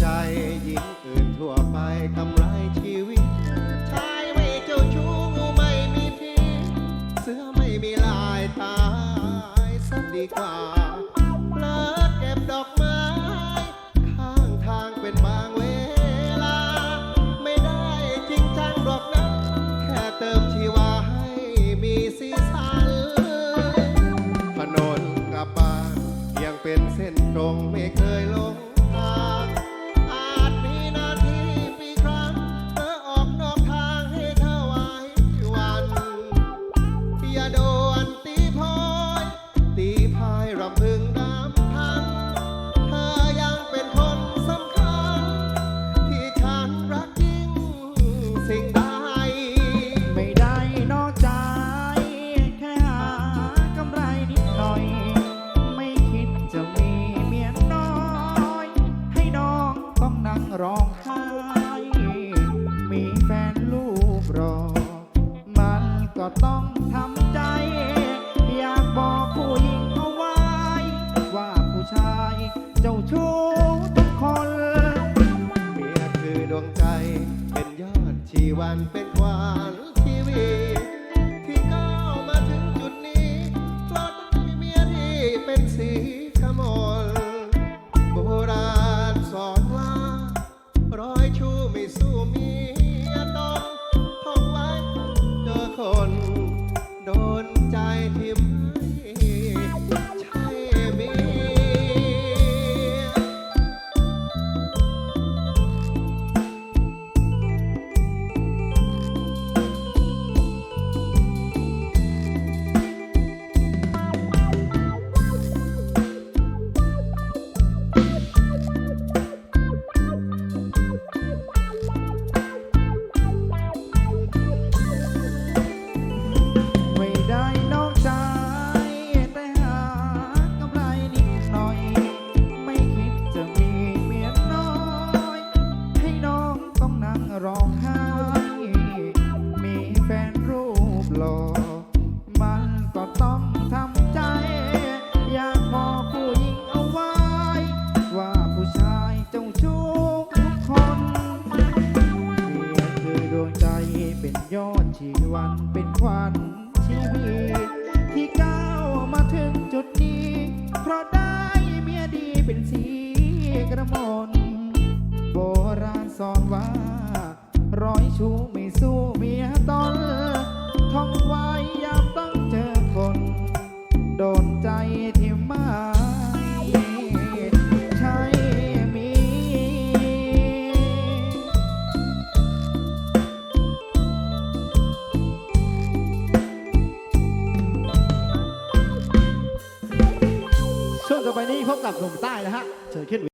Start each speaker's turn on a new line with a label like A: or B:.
A: ใจหญิงอื่นทั่วไปกำไรชีวิต ชายไม่เจ้าชู้ไม่มีพี่
B: เสื้อไม่มีลายตายสักดีกว่าเลิกเก็บดอกไม้ ข้างทางเป็นบางเวลา ไม่ได้จริงจังหรอกนะ แค่เติมชีวาให้
A: มีสีสันถนนกลับบ้านยังเป็นเส้นตรงไม่เคยลงทาง ดวงใจ เป็นยอดชีวันเป็นควาน หล่อมันก็ต้องทำใจ อยากบอกผู้หญิงเอาไว้ ว่าผู้ชายเจ้าชู้ทุกคนเมียคือดวงใจเป็นยอดชีวันเป็นขวัญชีวิตที่ก้าวมาถึงจุดนี้ เพราะได้เมียดีเป็นสีกระมนโบราณสอนว่
C: ไปนี้พบกับหนุ่มใต้นะฮะเชิญขึ้น